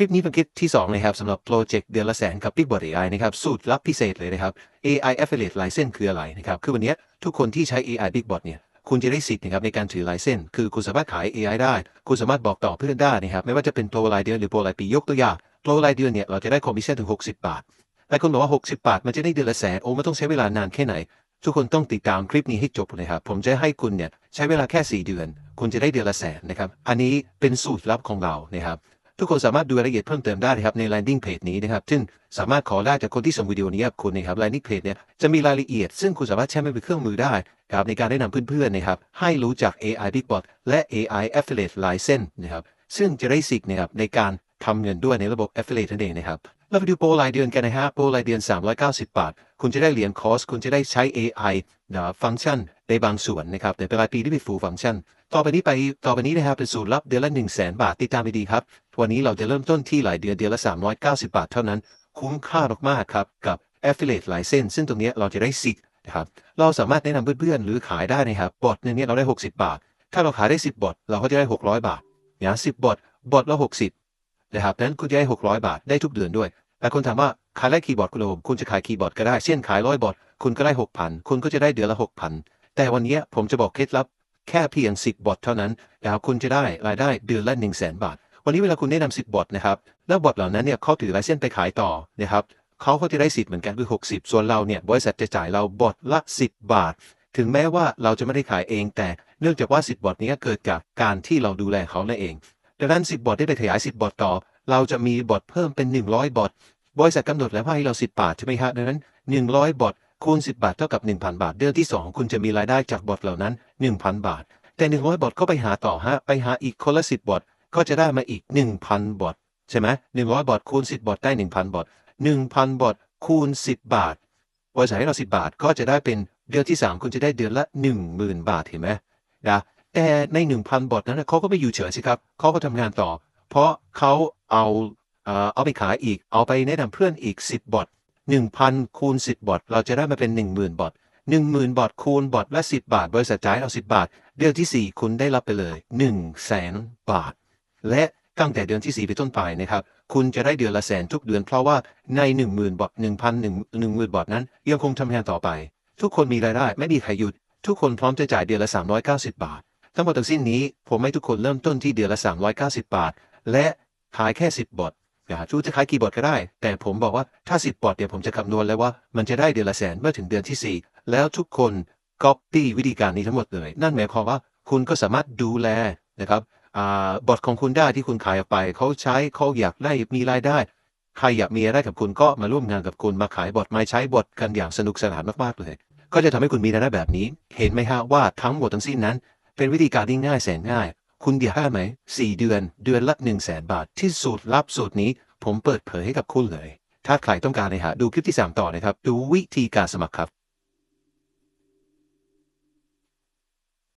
คลิปนี้เป็นคลิปที่ 2 นะครับสำหรับโปรเจกต์เดือนละแสนกับ Big Bot AI นะครับ สูตรลับพิเศษเลยนะครับ AI Affiliate License คืออะไรนะครับ คือวันนี้ทุกคนที่ใช้ AI Big Bot เนี่ยคุณจะได้สิทธิ์นะครับในการถือ license คือคุณสามารถขาย AI ได้ คุณสามารถบอกต่อเพื่อนได้นะครับ ไม่ว่าจะเป็นโปรรายเดือนหรือโปรรายปียกตัวอย่างโปรรายเดือนเนี่ยเราจะได้คอมมิชชั่นถึง 60 บาทหลายคนบอกว่า 60 บาท มันจะได้เดือนละแสน โอ้ไมันต้องใช้เวลานานแค่ไหน ทุกคนต้องติดตามคลิปนี้ให้จบเลยครับ ผมจะให้คุณเนี่ยใช้เวลาแค่ 4 เดือน คุณจะได้เดือนละแสนนะครับ อันนี้เป็นสูตรลับของเรานะครับ ทุกคนสามารถดูรายละเอียดเพิ่มเติมได้นะครับใน landing page นี้นะครับซึ่งสามารถขอได้จากคนที่ส่งวิดีโอนี้กับคุณนะครับ landing page เนี่ยจะมีรายละเอียด ซึ่งคุณสามารถใช้มันเป็นเครื่องมือได้ครับในการแนะนำเพื่อนๆนะครับให้รู้จัก AI Big Bot และ AI Affiliate License นะครับซึ่งจะได้สิทธิ์นะครับในการทำเงินด้วยในระบบ Affiliate นั่นเองนะครับเราไปดูโปรรายเดือนกันนะฮะโปรรายเดือน 390 บาท คุณจะได้เหรียญคอร์สคุณจะได้ใช้ AI นะฟังก์ชันในบางส่วนนะครับแต่เป็นรายปีที่เป็น full ฟังก์ชัน ต่อไปนี้ไปต่อไปนี้นะครับเป็นสูตรลับเดือนละ 1 0 0 0 0แบาทติดตามไปดีครับ วันนี้เราจะเริ่มต้นที่หลายเดือนเดือนละ 390 บาทเท่านั้น คุ้มค่ามากๆครับกับ Affiliate License ซึ่งตรงนี้เราจะได้สิทธิ์นะครับเราสามารถแนะนำเพื่อนๆ หรือขายได้นะครับบอทหนึงเนี่ยเราได้ 60 บาท ถ้าเราขายได้ 10บอทเราก็จะได้ 600 บาทนะ10บอทบอทละ60นะครับนั้นคุณจะได้ 600 บาทได้ทุกเดือนด้วย แต่คนถามว่าขายได้คีย์บอร์ดคุณโอมคุณจะขายคีย์บอร์ดก็ได้เช่นขายร้อยบอร์ดคุณก็ได้6,000คุณก็จะได้เดือนละ6,000แต่วันนี้ผมจะบอกเคล็ดลับ แค่เพียง10บบอทเท่านั้นนะครับคุณจะได้รายได้เดือนละ1 0 0 0 0แสนบาท วันนี้เวลาคุณแนะนำ10บบอทนะครับแล้วบอทเหล่านั้นเนี่ยเขาถือลเซนส์ไปขายต่อนะครับเขาก็จะได้สิทธิ์เหมือนกันคือ 60 ส่วนเราเนี่ยบริษัทจะจ่ายเราบอทละ 10 บาท ถึงแม้ว่าเราจะไม่ได้ขายเองแต่เนื่องจากว่า 10 บอทนี้เกิดจากการที่เราดูแลเขานั่นเองดังนั้น 10 บอทได้ไปขยาย 10 บอทต่อ เราจะมีบอทเพิ่มเป็น 100 บอทบริษัทกำหนดแล้วว่าให้เรา 10 บาทใช่ไหมครับดังนั้น 100 บอทคูณ 10 บาทเท่ากับ 1,000 บาท เดือนที่2คุณจะมีรายได้จากบอทเหล่านั้น 1,000 บาท แต่ 100 บอทก็ไปหาต่อฮะไปหาอีกคนละ 10 บอทก็จะได้มาอีก 1,000 บอทใช่ไหม100บอทคูณ 10 บอทได้ 1,000 บอท1,000 บอทคูณ 10 บาทบริษัทให้เรา 10 บาทก็จะได้เป็นเดือนที่ 3 คุณจะได้เดือนละ 10,000 บาทเห็นไหมนะแต่ใน 1,000 บอทนั้นเขาก็ไม่อยู่เฉยสิครับเขาก็ทำงานต่อ เพราะเขา เอาเอ่อเอาไปขายอีก เอาไปแนะนำเพื่อนอีก 10 บอท1,000 คูณ 10 บอท เราจะได้มาเป็น 10,000 บอท 10,000 บอทคูณบอทละ 10 บาท บริษัทจ่ายเรา10 บาท เดือนที่ 4 คุณได้รับไปเลย 1 0 0 0 0แสนบาท และตั้งแต่เดือนที่ 4 ไปต้นไปนะครับ คุณจะได้เดือนละแสนทุกเดือน เพราะว่าใน 10,000 บอท 1,000 10,000 บอทนั้นยังคงทำงานต่อไป ทุกคนมีรายได้ไม่มีใครหยุด ทุกคนพร้อมจะจ่ายเดือนละ 390 บาท ทั้งหมดทั้งสิ้นนี้ ผมให้ทุกคนเริ่มต้นที่เดือนละ 390 บาท และ ขายแค่10บอทอย่าชูจะขายกี่บอทก็ได้ แต่ผมบอกว่าถ้า10บอทเดี๋ยวผมจะคำนวณแล้วว่า มันจะได้เดือนละแสนเมื่อถึงเดือนที่ 4 แล้วทุกคนก๊อปปี้วิธีการนี้ทั้งหมดเลย นั่นหมายความว่าคุณก็สามารถดูแลนะครับบอทของคุณได้ที่คุณขายออกไป เขาใช้เขาอยากได้มีรายได้ ใครอยากมีรายได้กับคุณก็มาร่วมงานกับคุณมาขายบอทมาใช้บอทกันอย่างสนุกสนานมากๆเลย ก็จะทำให้คุณมีรายได้แบบนี้ เห็นไหมฮะว่าทั้งหมดทั้งสิ้นนั้น เป็นวิธีการที่ง่ายแสนง่าย คุณอยากได้ไหมสี่เดือน เดือนละหนึ่งแสนบาท ที่สูตรลับสูตรนี้ ผมเปิดเผยให้กับคุณเลย ถ้าใครต้องการนะฮะดูคลิปที่ 3 ต่อนะครับ ดูวิธีการสมัครครับ